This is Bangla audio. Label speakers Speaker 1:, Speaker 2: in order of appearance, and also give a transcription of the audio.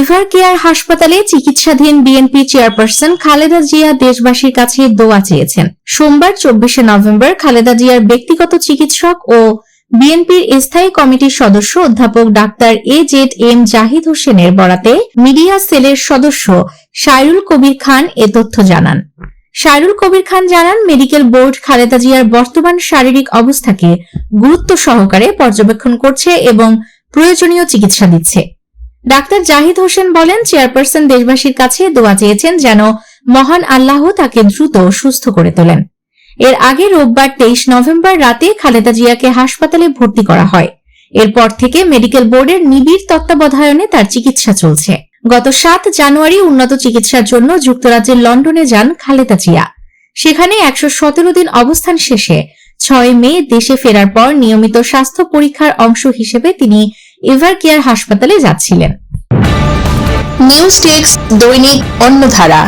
Speaker 1: এভার কেয়ার হাসপাতালে চিকিৎসাধীন বিএনপি চেয়ারপারসন খালেদা জিয়া দেশবাসীর কাছে দোয়া চেয়েছেন। সোমবার চব্বিশে নভেম্বর খালেদা জিয়ার ব্যক্তিগত চিকিৎসক ও বিএনপির স্থায়ী কমিটির সদস্য অধ্যাপক doctor A Z M Zahid হোসেনের বরাতে মিডিয়া সেলের সদস্য সাইরুল কবির খান এ তথ্য জানান। সাইরুল কবির খান জানান, মেডিকেল বোর্ড খালেদা জিয়ার বর্তমান শারীরিক অবস্থাকে গুরুত্ব সহকারে পর্যবেক্ষণ করছে এবং প্রয়োজনীয় চিকিৎসা দিচ্ছে। ডাক্তার জাহিদ হোসেন বলেন, চেয়ারপারসন দেশবাসীর কাছে দোয়া চেয়েছেন যেন মহান আল্লাহ তাকে দ্রুত সুস্থ করে তোলেন। এর আগে রোববার তেইশ নভেম্বর রাতে খালেদা জিয়াকে হাসপাতালে ভর্তি করা হয়। এরপর থেকে মেডিকেল বোর্ডের নিবিড় তত্ত্বাবধায়নে তার চিকিৎসা চলছে। গত সাত জানুয়ারি উন্নত চিকিৎসার জন্য যুক্তরাজ্যের লন্ডনে যান খালেদা জিয়া। সেখানে একশো সতেরো দিন অবস্থান শেষে ছয় মে দেশে ফেরার পর নিয়মিত স্বাস্থ্য পরীক্ষার অংশ হিসেবে তিনি এভার কেয়ার হাসপাতালে যাচ্ছিলেন?
Speaker 2: নিউজ টেক্স দৈনিক অন্যধারা